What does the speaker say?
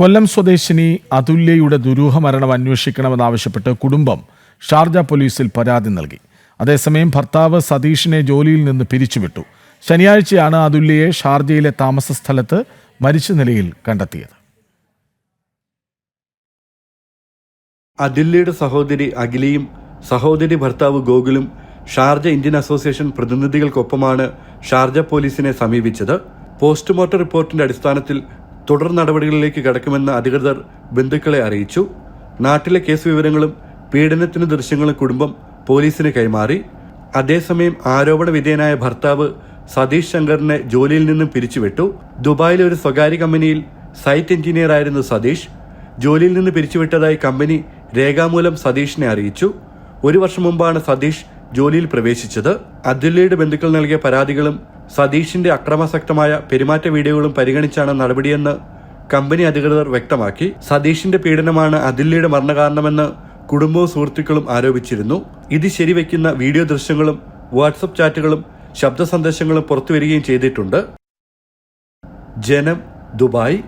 കൊല്ലം സ്വദേശിനി അതുല്യയുടെ ദുരൂഹമരണം അന്വേഷിക്കണമെന്നാവശ്യപ്പെട്ട് കുടുംബം ഷാർജ പോലീസിൽ പരാതി നൽകി. അതേസമയം ഭർത്താവ് സതീഷിനെ ജോലിയിൽ നിന്ന് പിരിച്ചുവിട്ടു. ശനിയാഴ്ചയാണ് അതുല്യയെ ഷാർജയിലെ താമസ സ്ഥലത്ത് മരിച്ച നിലയിൽ കണ്ടെത്തിയത്. അതുല്യയുടെ സഹോദരി അഖിലയും സഹോദരി ഭർത്താവ് ഗോകുലും ഷാർജ ഇന്ത്യൻ അസോസിയേഷൻ പ്രതിനിധികൾക്കൊപ്പമാണ് ഷാർജ പോലീസിനെ സമീപിച്ചത്. പോസ്റ്റ്മോർട്ടം റിപ്പോർട്ടിന്റെ അടിസ്ഥാനത്തിൽ തുടർ നടപടികളിലേക്ക് കടക്കുമെന്ന് അധികൃതർ ബന്ധുക്കളെ അറിയിച്ചു. നാട്ടിലെ കേസ് വിവരങ്ങളും പീഡനത്തിന് ദൃശ്യങ്ങളും കുടുംബം പോലീസിന് കൈമാറി. അതേസമയം ആരോപണ വിധേയനായ ഭർത്താവ് സതീഷ് ശങ്കറിനെ ജോലിയിൽ നിന്നും പിരിച്ചുവിട്ടു. ദുബായിലെ ഒരു സ്വകാര്യ കമ്പനിയിൽ സൈറ്റ് എഞ്ചിനീയർ ആയിരുന്നു സതീഷ്. ജോലിയിൽ നിന്ന് പിരിച്ചുവിട്ടതായി കമ്പനി രേഖാമൂലം സതീഷിനെ അറിയിച്ചു. ഒരു വർഷം മുമ്പാണ് സതീഷ് ജോലിയിൽ പ്രവേശിച്ചത്. അതുല്യയുടെ ബന്ധുക്കൾ നൽകിയ പരാതികളും സതീഷിന്റെ അക്രമാസക്തമായ പെരുമാറ്റ വീഡിയോകളും പരിഗണിച്ചാണ് നടപടിയെന്ന് കമ്പനി അധികൃതർ വ്യക്തമാക്കി. സതീഷിന്റെ പീഡനമാണ് അതില്ലിയുടെ മരണകാരണമെന്ന് കുടുംബവും സുഹൃത്തുക്കളും ആരോപിച്ചിരുന്നു. ഇത് ശരിവെക്കുന്ന വീഡിയോ ദൃശ്യങ്ങളും വാട്സപ്പ് ചാറ്റുകളും ശബ്ദ സന്ദേശങ്ങളും പുറത്തുവരികയും ചെയ്തിട്ടുണ്ട്. ജനം ദുബായ്